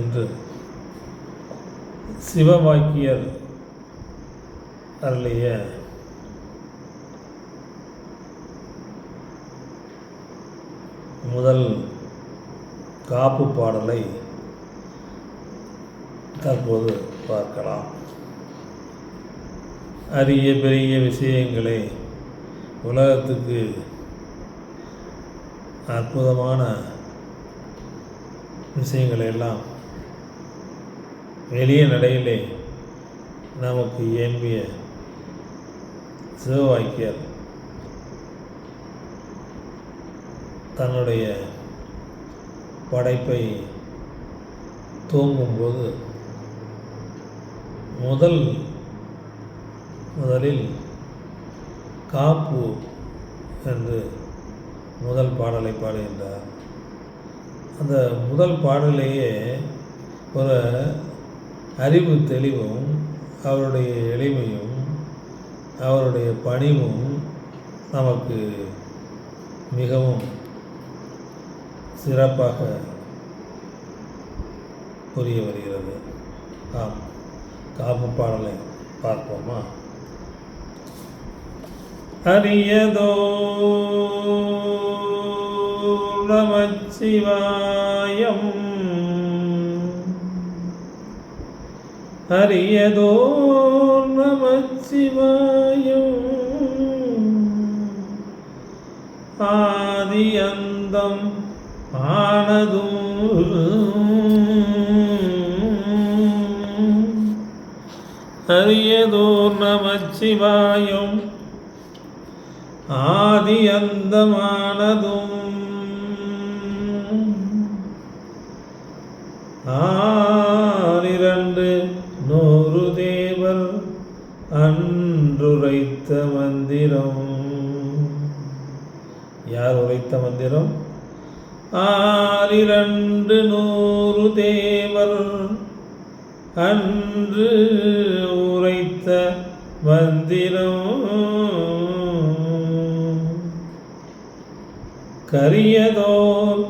என்று சிவவாக்கியர் அருளிய முதல் காப்பு பாடலை தற்போது பார்க்கலாம். அரிய பெரிய விஷயங்களை உலகத்துக்கு அற்புதமான விஷயங்களை எல்லாம் எளிய நடையிலே நமக்கு இயம்பிய சிவவாக்கியர் தன்னுடைய படைப்பை தூங்கும்போது முதல் முதலில் காப்பு என்று முதல் பாடலை பாடுகின்றார். அந்த முதல் பாடலேயே ஒரு அறிவு தெளிவும் அவருடைய எளிமையும் அவருடைய பணிவும் நமக்கு மிகவும் சிறப்பாக புரிய வருகிறது. ஆம். காப்பு பாடலை பார்ப்போமா? அரியதோ நமச்சிவாயம் ஹரியதோ நமச்சிவாயம். ஆதி அந்தம் ஆனதும் அரியதோர் நமச்சிவாயம் ஆதி அந்தமானதும் ஆறிரண்டு அன்றுரைத்த மந்திரம். யார் உரைத்த மந்திரம்? ஆறிரண்டு நூறு தேவர் அன்று உரைத்த மந்திரம். கரியதோர்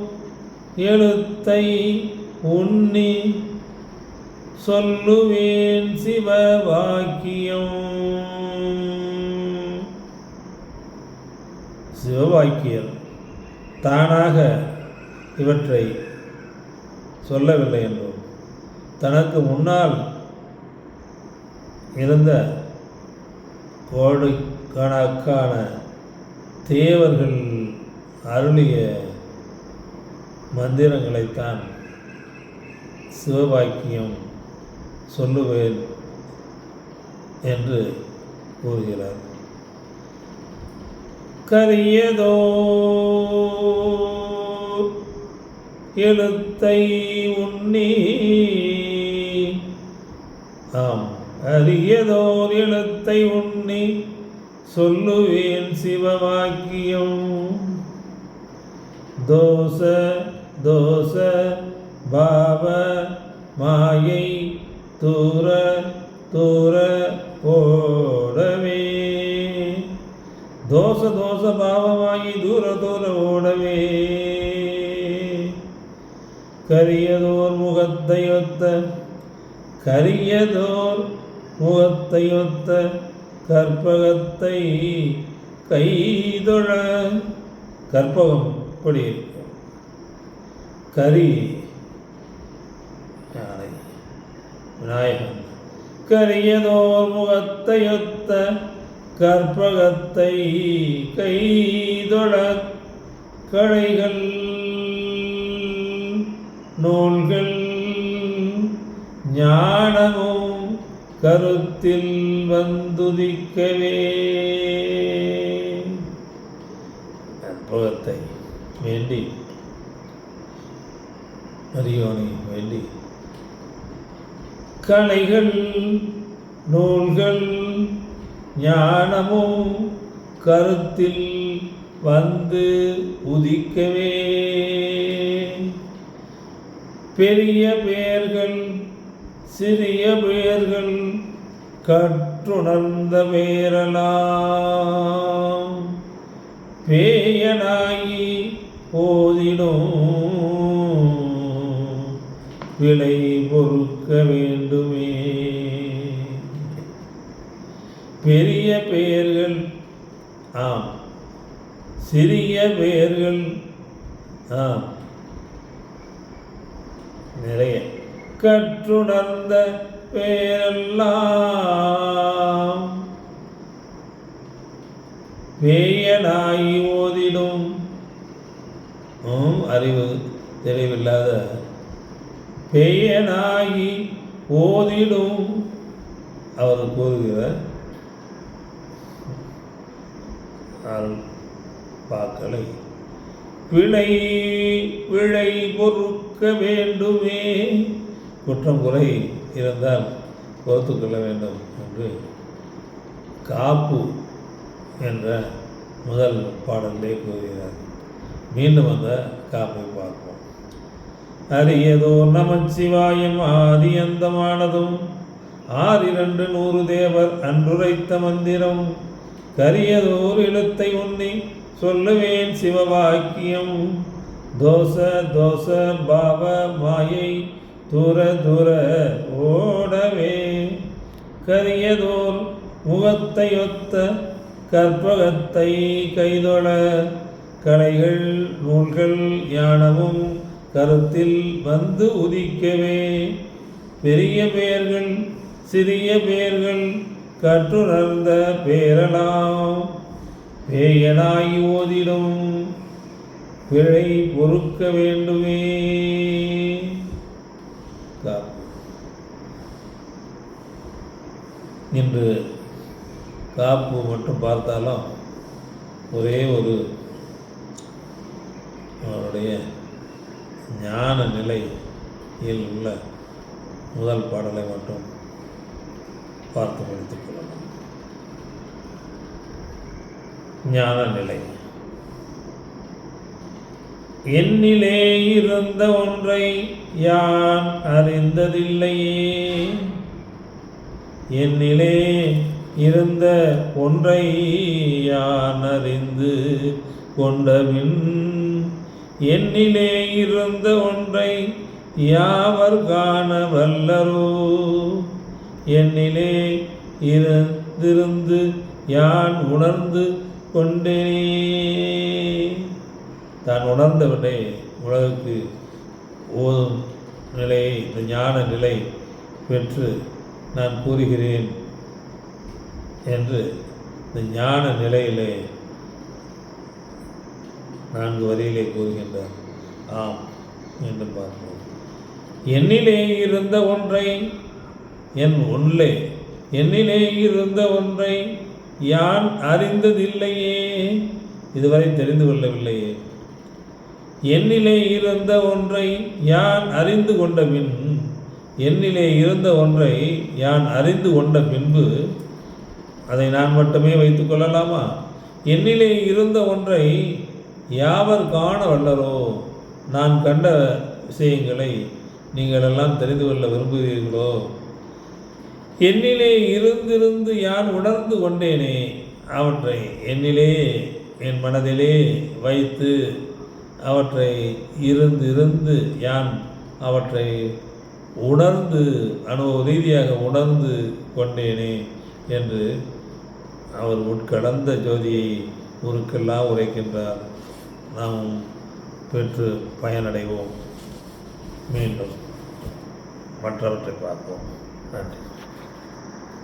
எழுத்தை உண்ணி சொல்லுவேன் சிவ வாக்கியம் சிவவாக்கியர் தானாக இவற்றை சொல்லவில்லை என்றும் தனக்கு முன்னால் இருந்த கோடிக்கணக்கான தேவர்கள் அருளிய மந்திரங்களைத்தான் சிவபாக்கியம் சொல்லுவேன் என்று கூறுகிறார். கரியதோ எழுத்தை உண்ணி ஆம் அரியதோர் எழுத்தை உண்ணி சொல்லுவேன் சிவவாக்கியம். தோச தோச பாவ மாயை தூர தூர ஓடவே. தோச தோச பாவமாகி தூர தூர ஓடவே. கரியதோர் முகத்தையொத்த கரியதோர் முகத்தையொத்த கற்பகத்தை கைதொழ கற்பகம் இப்படி இருக்கும் கரி யானை விநாயகன் கரியதோர் முகத்தையொத்த கற்பகத்தை கைதொழ கழைகள் நூல்கள் ஞானமும் கருத்தில் வந்துதிக்கவே. கற்பகத்தை வேண்டி அரியோனை வேண்டி கலைகள் நூல்கள் ஞானமோ கருத்தில் வந்து உதிக்கவே. பெரிய பெயர்கள் சிறிய பெயர்கள் கற்றுணர்ந்த பேரலாம். பேயனாகி ஓதிடும் விலை பொறுக்க வேண்டும் பெரிய பெயர்கள். ஆம். சிறிய பெயர்கள். ஆம். நிறைய. கற்றுணர்ந்த பெயரெல்லாம் பேயனாகி ஓதிடும். அறிவு தெளிவில்லாத பேயனாகி ஓதிடும். அவர் கூறுகிறார் பாக்களை விளை விளை பொறுக்க வேண்டுமே. குற்றம் குறை இருந்தால் பொறுத்து கொள்ள வேண்டும் என்று காப்பு என்ற முதல் பாடலே கூறுகிறார். மீண்டும் அந்த காப்பை பார்ப்போம். அரியதோ நமச்சிவாயம் ஆதி அந்தமானதும் ஆறிரண்டு நூறு தேவர் அன்றுரைத்த மந்திரம் கரியதோர் எழுத்தை உன்னை சொல்லுவேன் சிவவாக்கியம். தோச தோச பாவ மாயை தூர தூர ஓடவே. கரியதோர் முகத்தையொத்த கற்பகத்தை கைதொழ. கலைகள் நூல்கள் யானமும் கருத்தில் வந்து உதிக்கவே. பெரிய பெயர்கள் சிறிய பெயர்கள் கற்றுணர்ந்த பேரலாம் பேயனாய் ஓதிடும். பிழை பொறுக்க வேண்டுமே. இன்று காப்பு மட்டும் பார்த்தாலும் ஒரே ஒரு அவருடைய ஞான நிலையில் உள்ள முதல் பாடலை மட்டும் பார்த்து முடித்துக் கொள்ளலாம். ஞான நிலை என்னிலே இருந்த ஒன்றை யான் அறிந்ததில்லையே. என்னிலே இருந்த ஒன்றை யான் அறிந்து கொண்டவின் என்னிலே இருந்த ஒன்றை யாவர் காண வல்லரோ? என்னிலே இருந்திருந்து யான் உணர்ந்து கொண்டேனே. தான் உணர்ந்தவனை உலகுக்கு ஓதும் நிலையை இந்த ஞான நிலை பெற்று நான் கூறுகிறேன் என்று இந்த ஞான நிலையிலே நான்கு வரியிலே கூறுகின்றார். ஆம் என்று பார்ப்போம். என்னிலே இருந்த ஒன்றை என் உள்ளே என்னிலே இருந்த ஒன்றை யான் அறிந்ததில்லையே. இதுவரை தெரிந்து கொள்ளவில்லையே. என்னிலே இருந்த ஒன்றை யான் அறிந்து கொண்ட பின் என்னிலே இருந்த ஒன்றை யான் அறிந்து கொண்ட பின்பு அதை நான் மட்டுமே வைத்து கொள்ளலாமா? என்னிலே இருந்த ஒன்றை யாவர் காண வல்லரோ? நான் கண்ட விஷயங்களை நீங்கள் எல்லாம் தெரிந்து கொள்ள விரும்புகிறீர்களோ? என்னிலே இருந்திருந்து யான் உணர்ந்து கொண்டேனே அவற்றை என்னிலே என் மனதிலே வைத்து அவற்றை இருந்து இருந்து யான் அவற்றை உணர்ந்து அனுபவ ரீதியாக உணர்ந்து கொண்டேனே என்று அவர் உட்கடந்த ஜோதியை உருக்கெல்லாம் உரைக்கின்றார். நாம் பெற்று பயனடைவோம். மீண்டும் மற்றவற்றை பார்ப்போம். நன்றி.